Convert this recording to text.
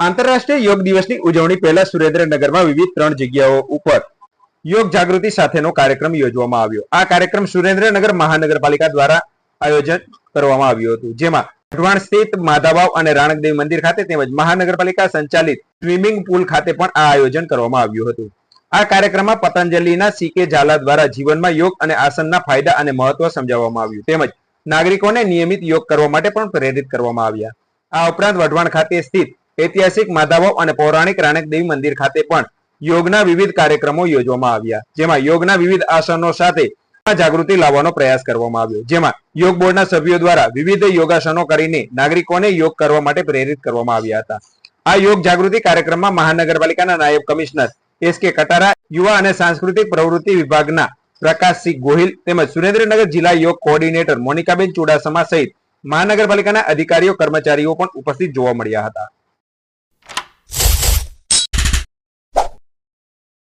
આંતરરાષ્ટ્રીય યોગ દિવસની ઉજવણી પહેલા સુરેન્દ્રનગરમાં વિવિધ ત્રણ જગ્યાઓ ઉપર યોગ જાગૃતિ સાથેનો કાર્યક્રમ યોજવામાં આવ્યો. આ કાર્યક્રમ સુરેન્દ્રનગર મહાનગરપાલિકા દ્વારા આયોજન કરવામાં આવ્યું હતું. જેમાં વઢવાણ સ્થિત માધાબાવ અને રાણકદેવ મંદિર ખાતે તેમજ મહાનગરપાલિકા સંચાલિત સ્વિમિંગ પુલ ખાતે પણ આ આયોજન કરવામાં આવ્યું હતું. આ કાર્યક્રમમાં પતંજલિના સીકે ઝાલા દ્વારા જીવનમાં યોગ અને આસનના ફાયદા અને મહત્વ સમજાવવામાં આવ્યું. તેમજ નાગરિકોને નિયમિત યોગ કરવા માટે પણ પ્રેરિત કરવામાં આવ્યા. આ ઉપરાંત વઢવાણ ખાતે સ્થિત ઐતિહાસિક માધાબાવ અને પૌરાણિક રાણકદેવી મંદિર ખાતે પણ યોગના વિવિધ કાર્યક્રમો યોજવામાં આવ્યા. જેમાં યોગના વિવિધ આસનો સાથે જાગૃતિ લાવવાનો પ્રયાસ કરવામાં આવ્યો. જેમાં યોગ બોર્ડના સભ્યો દ્વારા વિવિધ યોગાસનો કરીને નાગરિકોને યોગ કરવા માટે પ્રેરિત કરવામાં આવ્યા હતા. આ યોગ જાગૃતિ કાર્યક્રમમાં મહાનગરપાલિકાના નાયબ કમિશનર એસ કે કટારા, યુવા અને સાંસ્કૃતિક પ્રવૃત્તિ વિભાગના પ્રકાશસિંહ ગોહિલ તેમજ સુરેન્દ્રનગર જિલ્લા યોગ કોઓર્ડિનેટર મોનિકાબેન ચુડાસમા સહિત મહાનગરપાલિકાના અધિકારીઓ, કર્મચારીઓ પણ ઉપસ્થિત જોવા મળ્યા હતા.